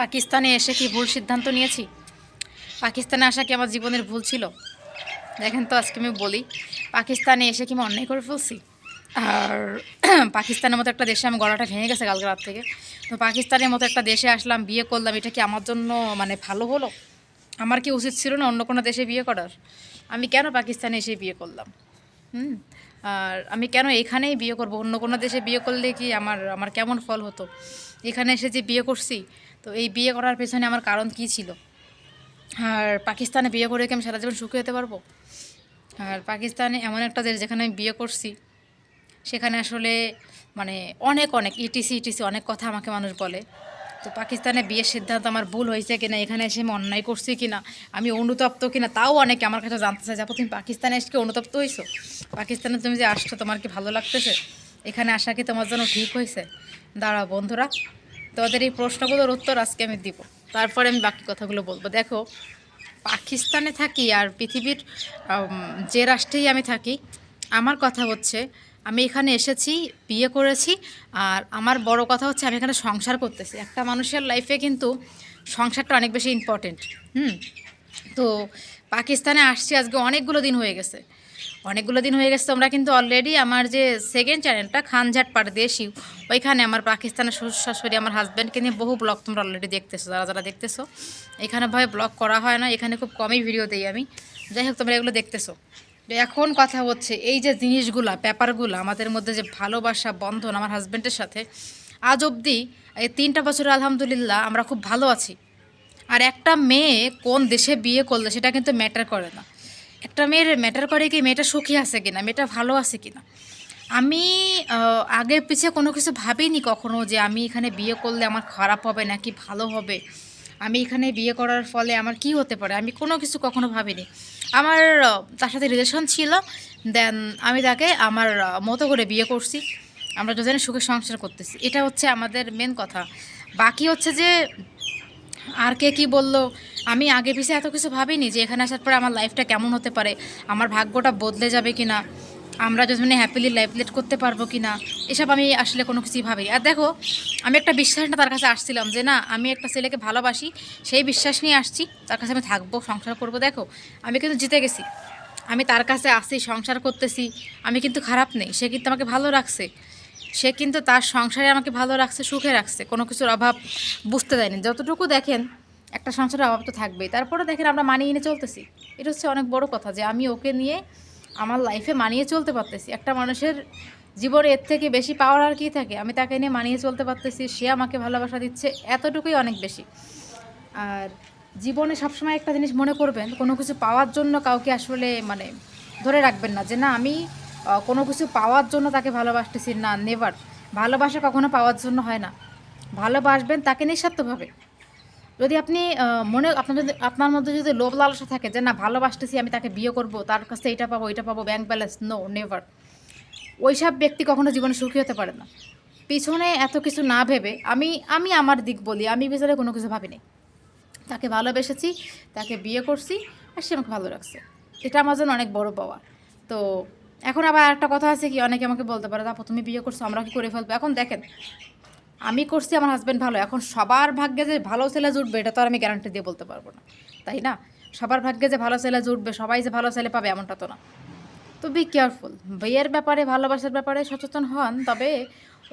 পাকিস্তানে এসে কি ভুল সিদ্ধান্ত নিয়েছি? পাকিস্তানে আসা কি আমার জীবনের ভুল ছিল? দেখেন তো, আজকে আমি বলি, পাকিস্তানে এসে কি আমি অন্যায় করে ফেলছি? আর পাকিস্তানের মতো একটা দেশে আমি গলাটা ভেঙে গেছে কালকে রাত থেকে। তো পাকিস্তানের মতো একটা দেশে আসলাম, বিয়ে করলাম, এটা কি আমার জন্য মানে ভালো হলো? আমার কি উচিত ছিল না অন্য কোনো দেশে বিয়ে করার? আমি কেন পাকিস্তানে এসে বিয়ে করলাম? হুম? আর আমি কেন এখানেই বিয়ে করব? অন্য কোনো দেশে বিয়ে করলে কি আমার আমার কেমন ফল হতো? এখানে এসে যে বিয়ে করছি, তো এই বিয়ে করার পেছনে আমার কারণ কি ছিল? আর পাকিস্তানে বিয়ে করে কি আমি সারা জীবন সুখী হতে পারব? আর পাকিস্তানে এমন একটা দেশ যেখানে আমি বিয়ে করছি, সেখানে আসলে মানে অনেক অনেক, ইটিসি ইটিসি অনেক কথা আমাকে মানুষ বলে। তো পাকিস্তানে বিয়ের সিদ্ধান্ত আমার ভুল হয়েছে কিনা, এখানে এসে আমি অন্যায় করছি কিনা, আমি অনুতপ্ত কিনা, তাও অনেকে আমার কাছে জানতে চাই যাব তুমি পাকিস্তানে এসে অনুতপ্ত হয়েছো? পাকিস্তানে তুমি যে আসছো, তোমার কি ভালো লাগতেছে? এখানে আসা কি তোমার জন্য ঠিক হয়েছে? দাঁড়াও বন্ধুরা, তোমাদের এই প্রশ্নগুলোর উত্তর আজকে আমি দিব। তারপরে আমি বাকি কথাগুলো বলব। দেখো, পাকিস্তানে থাকি আর পৃথিবীর যে রাষ্ট্রেই আমি থাকি, আমার কথা হচ্ছে আমি এখানে এসেছি, বিয়ে করেছি, আর আমার বড় কথা হচ্ছে আমি এখানে সংসার করতেছি। একটা মানুষের লাইফে কিন্তু সংসারটা অনেক বেশি ইম্পর্টেন্ট হুম? তো পাকিস্তানে আসছি, আজকে অনেকগুলো দিন হয়ে গেছে। অনেকগুলো দিন হয়ে গেছে, তোমরা কিন্তু অলরেডি আমার যে সেকেন্ড চ্যানেলটা খানঝাট পারদেশি ওইখানে আমার পাকিস্তানের শ্বশুর শাশুড়ি আমার হাজব্যান্ডকে নিয়ে বহু ব্লগ তোমরা অলরেডি দেখতেছো, যারা যারা দেখতেছো। এখানে ভাই ব্লগ করা হয় না, এখানে খুব কমই ভিডিও দিই আমি। যাই হোক, তোমরা এগুলো দেখতেছো। এখন কথা হচ্ছে, এই যে জিনিসগুলা ব্যাপারগুলো আমাদের মধ্যে যে ভালোবাসা, বন্ধন আমার হাজব্যান্ডের সাথে, আজ অবধি এই তিনটা বছর আলহামদুলিল্লাহ আমরা খুব ভালো আছি। আর একটা মেয়ে কোন দেশে বিয়ে করলে সেটা কিন্তু ম্যাটার করে না। একটা মেয়ের ম্যাটার করে কি মেয়েটা সুখী আছে কিনা, মেয়েটা ভালো আছে কিনা? আমি আগে পিছিয়ে কোনো কিছু ভাবিনি কখনো যে আমি এখানে বিয়ে করলে আমার খারাপ হবে নাকি ভালো হবে। আমি এখানে বিয়ে করার ফলে আমার কি হতে পারে? আমি কোনো কিছু কখনো ভাবিনি। আমার তার সাথে রিলেশন ছিল। দেন আমি তাকে আমার মতো করে বিয়ে করছি। আমরা দুজনে সুখে সংসার করতেছি। এটা হচ্ছে আমাদের মেন কথা। বাকি হচ্ছে যে, আর কে কি বলল? আমি আগে পিছিয়ে এত কিছু ভাবিনি যে এখানে আসার পরে আমার লাইফটা কেমন হতে পারে? আমার ভাগ্যটা বদলে যাবে কি না আমরা যদি হ্যাপিলি লাইফ লিড করতে পারব কি না এসব আমি আসলে কোনো কিছুই ভাবি আর দেখো, আমি একটা বিশ্বাস না তার কাছে আসছিলাম যে না, আমি একটা ছেলেকে ভালোবাসি, সেই বিশ্বাস নিয়ে আসছি, তার কাছে আমি থাকব, সংসার করব। দেখো, আমি কিন্তু জিতে গেছি। আমি তার কাছে আসি, সংসার করতেছি, আমি কিন্তু খারাপ নেই, সে কিন্তু আমাকে ভালো রাখছে। সে কিন্তু তার সংসারে আমাকে ভালো রাখছে, সুখে রাখছে, কোনো কিছুর অভাব বুঝতে দেয়নি। যতটুকু দেখেন, একটা সংসারের অভাব তো থাকবেই। তারপরে দেখেন আমরা মানিয়ে নিয়ে চলতেছি। এটা হচ্ছে অনেক বড় কথা যে আমি ওকে নিয়ে আমার লাইফে মানিয়ে চলতে পারতেছি। একটা মানুষের জীবনে এর থেকে বেশি পাওয়ার আর কী থাকে? আমি তাকে নিয়ে মানিয়ে চলতে পারতেছি, সে আমাকে ভালোবাসা দিচ্ছে, এতটুকুই অনেক বেশি। আর জীবনে সবসময় একটা জিনিস মনে করবেন, কোনো কিছু পাওয়ার জন্য কাউকে আসলে মানে ধরে রাখবেন না যে, না, আমি কোনো কিছু পাওয়ার জন্য তাকে ভালোবাসতেছি। না নেভার ভালোবাসা কখনো পাওয়ার জন্য হয় না। ভালোবাসবেন তাকে নিঃস্বার্থভাবে। যদি আপনি মনে আপনার যদি আপনার মধ্যে যদি লোভ লালসা থাকে যে না ভালোবাসতেছি, আমি তাকে বিয়ে করব, তার কাছে এটা পাবো এটা পাবো ব্যাংক ব্যালেন্স নো নেভার ওইসব ব্যক্তি কখনো জীবনে সুখী হতে পারে না। পিছনে এত কিছু না ভেবে আমি আমি আমার দিক বলি, আমি বিচারে কোনো কিছু ভাবিনি। তাকে ভালোবেসেছি, তাকে বিয়ে করছি, আর সে আমাকে ভালো রাখছে। এটা আমার জন্য অনেক বড় পাওয়া। তো এখন আবার একটা কথা আছে কি, অনেকে আমাকে বলতে পারে, আপু, তুমি বিয়ে করছ, আমরা কি করে ফেলব? এখন দেখেন আমি করছি, আমার হাজব্যান্ড ভালো। এখন সবার ভাগ্যে যে ভালো ছেলে জুটবে, এটা তো আর আমি গ্যারান্টি দিয়ে বলতে পারব না। তাই না? সবার ভাগ্যে যে ভালো ছেলে জুটবে, সবাই যে ভালো ছেলে পাবে, এমনটা তো না। তো বি কেয়ারফুল বিয়ের ব্যাপারে, ভালোবাসার ব্যাপারে সচেতন হন, তবে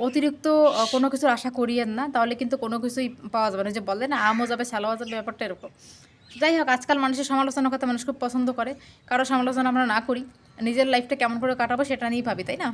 অতিরিক্ত কোনো কিছুর আশা করিয়েন না, তাহলে কিন্তু কোনো কিছুই পাওয়া যাবে না। যে বলে না আমও যাবে, ছালাও যাবে, ব্যাপারটা এরকম। যাই হোক, আজকাল মানুষের সমালোচনা করতে মানুষ খুব পছন্দ করে। কারও সমালোচনা আমরা না করি। নিজের লাইফটা কেমন করে কাটাবো, সেটা নিয়েই ভাবি, তাই না?